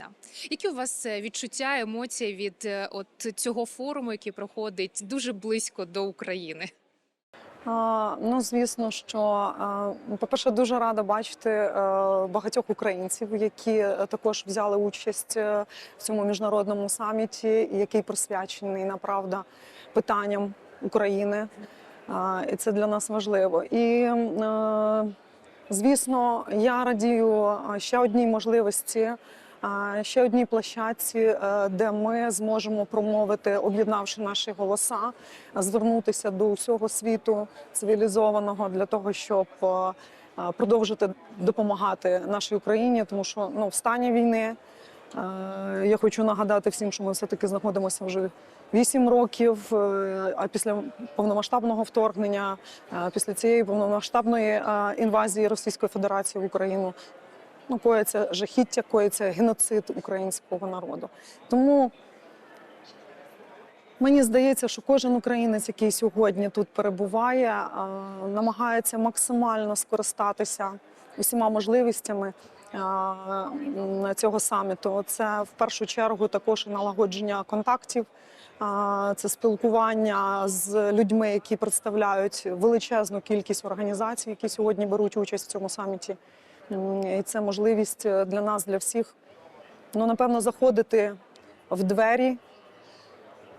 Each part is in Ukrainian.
війна. Які у вас е, відчуття, емоції від е, от цього форуму, який проходить дуже близько до України? Ну, звісно, що по-перше, дуже рада бачити е, багатьох українців, які також взяли участь в цьому міжнародному саміті, який присвячений направда питанням України. І це для нас важливо. І звісно, я радію ще одній можливості. Ще одній площадці, е, де ми зможемо промовити, об'єднавши наші голоса, звернутися до усього світу цивілізованого для того, щоб е, продовжити допомагати нашій Україні, тому що ну в стані війни е, я хочу нагадати всім, що ми все таки знаходимося вже 8 років. А після повномасштабного вторгнення, після цієї повномасштабної інвазії Російської Федерації в Україну. Ну, коїться жахіття, коїться геноцид українського народу. Тому Мені здається, що кожен українець, який сьогодні тут перебуває, намагається максимально скористатися усіма можливостями цього саміту. Це в першу чергу також налагодження контактів, це спілкування з людьми, які представляють величезну кількість організацій, які сьогодні беруть участь в цьому саміті. І це можливість для нас, для всіх, ну напевно, заходити в двері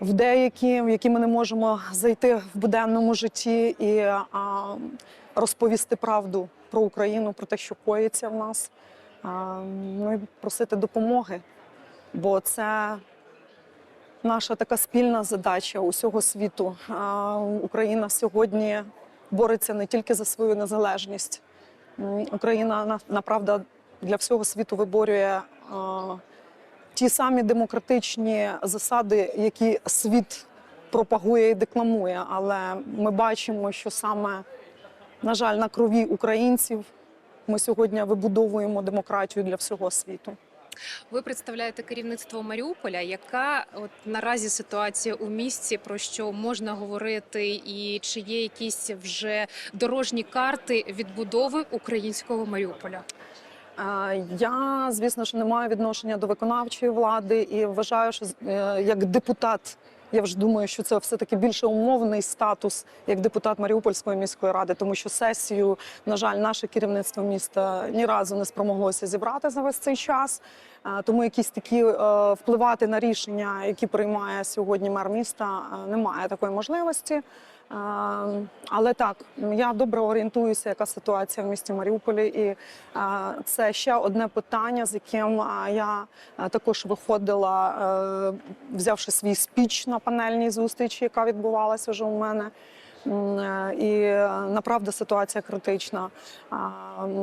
в деякі, в які ми не можемо зайти в буденному житті і а, розповісти правду про Україну, про те, що коїться в нас. А, ну і просити допомоги, бо це наша така спільна задача усього світу. А, Україна сьогодні бореться не тільки за свою незалежність. Україна на- направда для всього світу виборює. а, ті самі демократичні засади, які світ пропагує і декламує. Але ми бачимо, що саме, на жаль, на крові українців ми сьогодні вибудовуємо демократію для всього світу. Ви представляєте керівництво Маріуполя. Яка от наразі ситуація у місті? Про що можна говорити, і чи є якісь вже дорожні карти відбудови українського Маріуполя? Я, звісно ж, не маю відношення до виконавчої влади і вважаю, що е, як депутат. Я вже думаю, що це все таки більше умовний статус як депутат Маріупольської міської ради, тому що сесію, на жаль, наше керівництво міста ні разу не спромоглося зібрати за весь цей час. Тому якісь такі е, впливати на рішення, які приймає сьогодні мер міста, е, немає такої можливості. Але так, я добре орієнтуюся, яка ситуація в місті Маріуполі, і це ще одне питання, з яким я також виходила, е, взявши свій спіч на панельній зустрічі, яка відбувалася вже у мене. Е, І е, направда ситуація критична.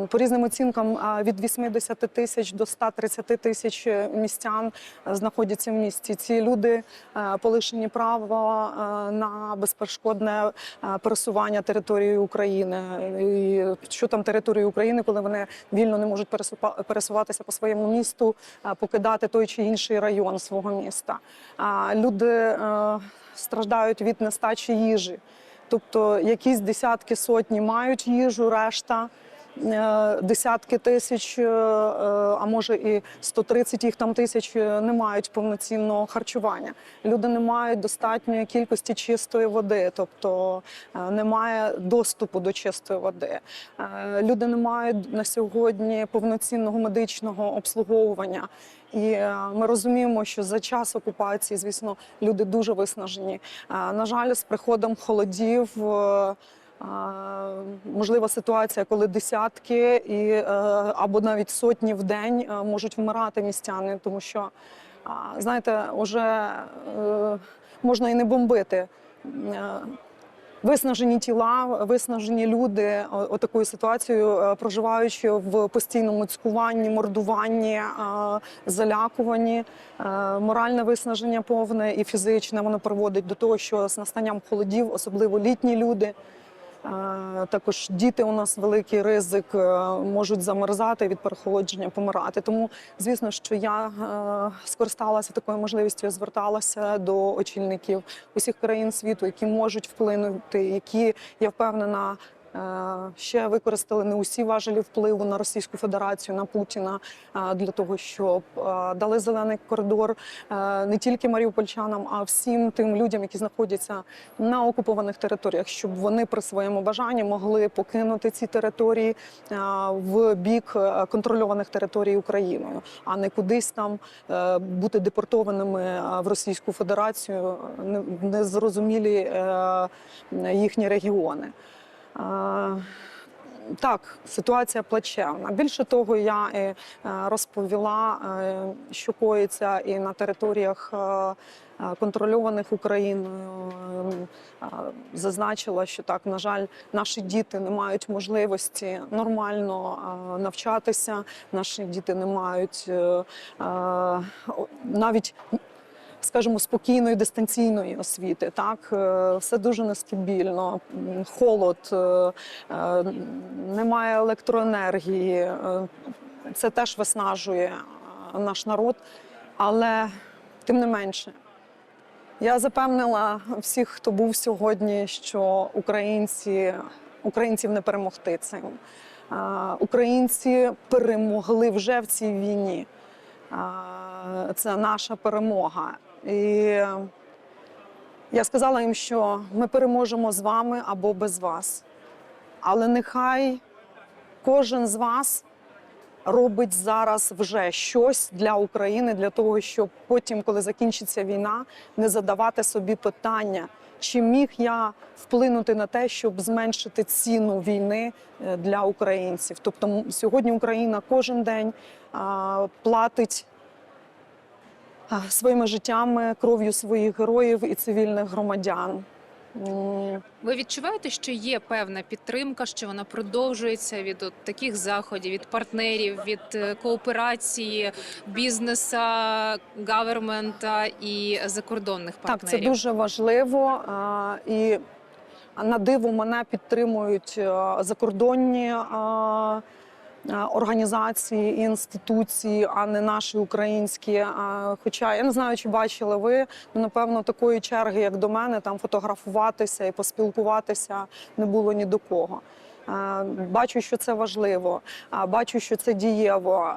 По різним оцінкам від 80 тисяч до 130 тисяч містян знаходяться в місті. Ці люди е, полишені права е, на безперешкодне пересування територією України. І що там територією України, коли вони вільно не можуть пересуватися по своєму місту, покидати той чи інший район свого міста. Люди страждають від нестачі їжі. Тобто якісь десятки сотні мають їжу, решта десятки тисяч, е, е, а може і 130 їх там тисяч е, не мають повноцінного харчування. Люди не мають достатньої кількості чистої води, тобто е, немає доступу до чистої води. Е, Люди не мають на сьогодні повноцінного медичного обслуговування. І е, ми розуміємо, що за час окупації, звісно, люди дуже виснажені. Е, На жаль, з приходом холодів. Можлива ситуація, коли десятки і е, або навіть сотні в день е, можуть вмирати містяни, тому що знаєте, вже е, можна і не бомбити. Виснажені тіла, виснажені люди отакою ситуацією, проживаючи в постійному цькуванні, мордуванні, залякуванні, моральне виснаження повне і фізичне воно приводить до того, що з настанням холодів, особливо літні люди. Також діти у нас великий ризик е, можуть замерзати від переохолодження, помирати. Тому, звісно, що я е, скористалася такою можливістю, я зверталася до очільників усіх країн світу, які можуть вплинути, які я впевнена Ще використали не усі важелі впливу на Російську Федерацію, на Путіна е, для того, щоб е, дали зелений коридор е, не тільки маріупольчанам, а всім тим людям, які знаходяться на окупованих територіях, щоб вони при своєму бажанні могли покинути ці території е, в бік е, контрольованих територій Україною, а не кудись там е, бути депортованими е, в Російську Федерацію, е, не- е, їхні регіони. Е, Так, ситуація плачевна. Більше того, я е, розповіла, е, що коїться і на територіях е, е, контрольованих Україною. Е, е, Зазначила, що так, на жаль, наші діти не мають можливості нормально е, навчатися. Наші діти не мають е, е, навіть скажімо, спокійної дистанційної освіти. Так, Е, все дуже нестабільно, холод, е, е, немає електроенергії. Це теж виснажує наш народ, але тим не менше. Я запевнила всіх, хто був сьогодні, що українці, українців не перемогти цим. Українці перемогли вже в цій війні. Це наша перемога. І я сказала їм, що ми переможемо з вами або без вас. Але нехай кожен з вас робить зараз вже щось для України, для того, щоб потім, коли закінчиться війна, не задавати собі питання, чи міг я вплинути на те, щоб зменшити ціну війни е, для українців. Тобто сьогодні Україна кожен день платить своїми життями, кров'ю своїх героїв і цивільних громадян. Ви відчуваєте, що є певна підтримка, що вона продовжується від от таких заходів, від партнерів, від е, кооперації бізнеса, гавермента і закордонних Так, партнерів? це дуже важливо. І на диво мене підтримують е, закордонні організації інституції, а не наші українські. Хоча я не знаю, чи бачили ви, ну напевно, такої черги, як до мене, там фотографуватися і поспілкуватися не було ні до кого. Бачу, що це важливо, бачу, що це дієво.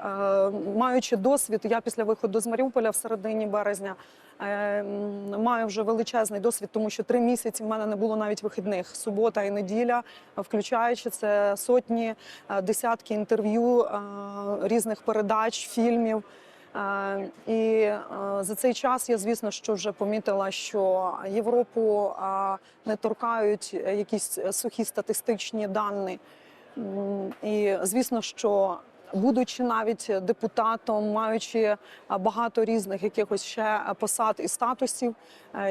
Маючи досвід, я після виходу з Маріуполя в середині березня е, маю вже величезний досвід, тому що три місяці в мене не було навіть вихідних субота і неділя, включаючи це сотні, е, десятки інтерв'ю, е, різних передач, фільмів. Е, І е, за цей час я, звісно, що вже помітила, що Європу е, не торкають якісь сухі статистичні дані. І звісно, що будучи навіть депутатом, маючи багато різних якихось ще посад і статусів,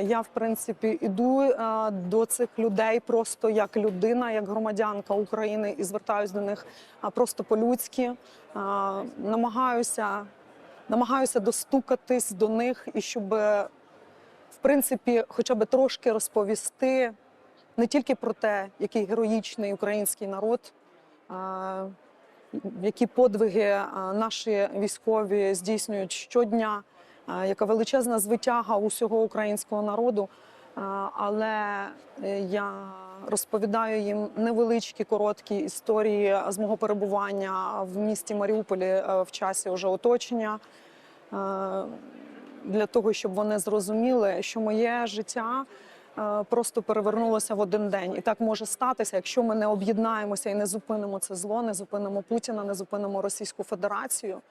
я в принципі іду до цих людей просто як людина, як громадянка України, і звертаюся до них просто по-людськи. Намагаюся, намагаюся достукатись до них і щоб, в принципі, хоча б трошки розповісти не тільки про те, який героїчний український народ, які подвиги наші військові здійснюють щодня, яка величезна звитяга усього українського народу. А, Але е, я розповідаю їм невеличкі короткі історії з мого перебування в місті Маріуполі е, в часі вже оточення. е, Для того, щоб вони зрозуміли, що моє життя е, просто перевернулося в один день. І так може статися, якщо ми не об'єднаємося і не зупинимо це зло, не зупинимо Путіна, не зупинимо Російську Федерацію.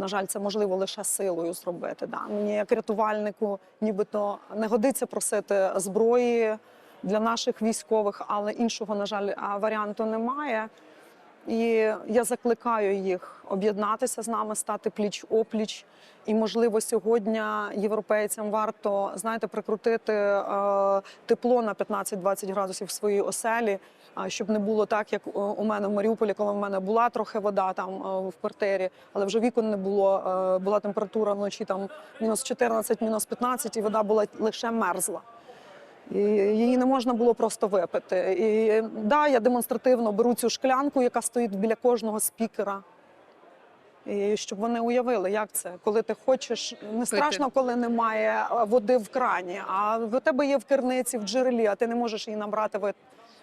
На жаль, це можливо лише силою зробити. Да. Мені як рятувальнику, нібито не годиться просити зброї для наших військових, але іншого, на жаль, варіанту немає. І я закликаю їх об'єднатися з нами, стати пліч опліч. І можливо сьогодні європейцям варто знаєте прикрутити е, тепло на 15-20 градусів в своїй оселі, щоб не було так, як у- у мене в Маріуполі, коли в мене була трохи вода там е, в квартирі, але вже вікон не було. е, Була температура вночі там мінус 14, мінус 15, і вода була лише мерзла. І її не можна було просто випити. І да, я демонстративно беру цю шклянку, яка стоїть біля кожного спікера. І щоб вони уявили, як це, коли ти хочеш, не страшно, коли немає води в крані, а в тебе є в керниці, в джерелі, а ти не можеш її набрати,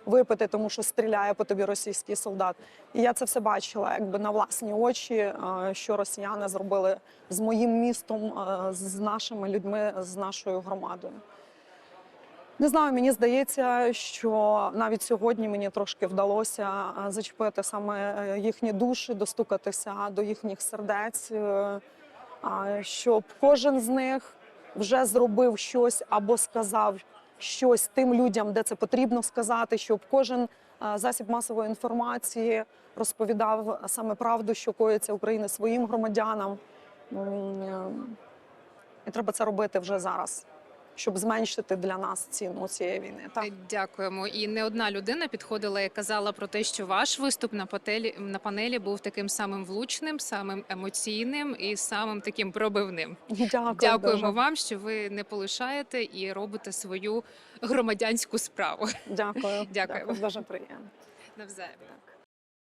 випити, тому що стріляє по тобі російський солдат. І я це все бачила, якби на власні очі, е, що росіяни зробили з моїм містом, е, з нашими людьми, з нашою громадою. Не знаю, мені здається, що навіть сьогодні мені трошки вдалося е, зачепити саме їхні душі, достукатися до їхніх сердець, щоб кожен з них вже зробив щось або сказав щось тим людям, де це потрібно сказати, щоб кожен е, засіб масової інформації розповідав саме правду, що коїться України своїм громадянам. Е, І треба це робити вже зараз, щоб зменшити для нас ціну цієї війни. Так. Дякуємо. І не одна людина підходила і казала про те, що ваш виступ на пателі на панелі був таким самим влучним, самим емоційним і самим таким пробивним. Дякую. Дякуємо дуже. вам, що ви не полишаєте і робите свою громадянську справу. Дякую. Дякуємо. Дуже приємно. Навзаєм.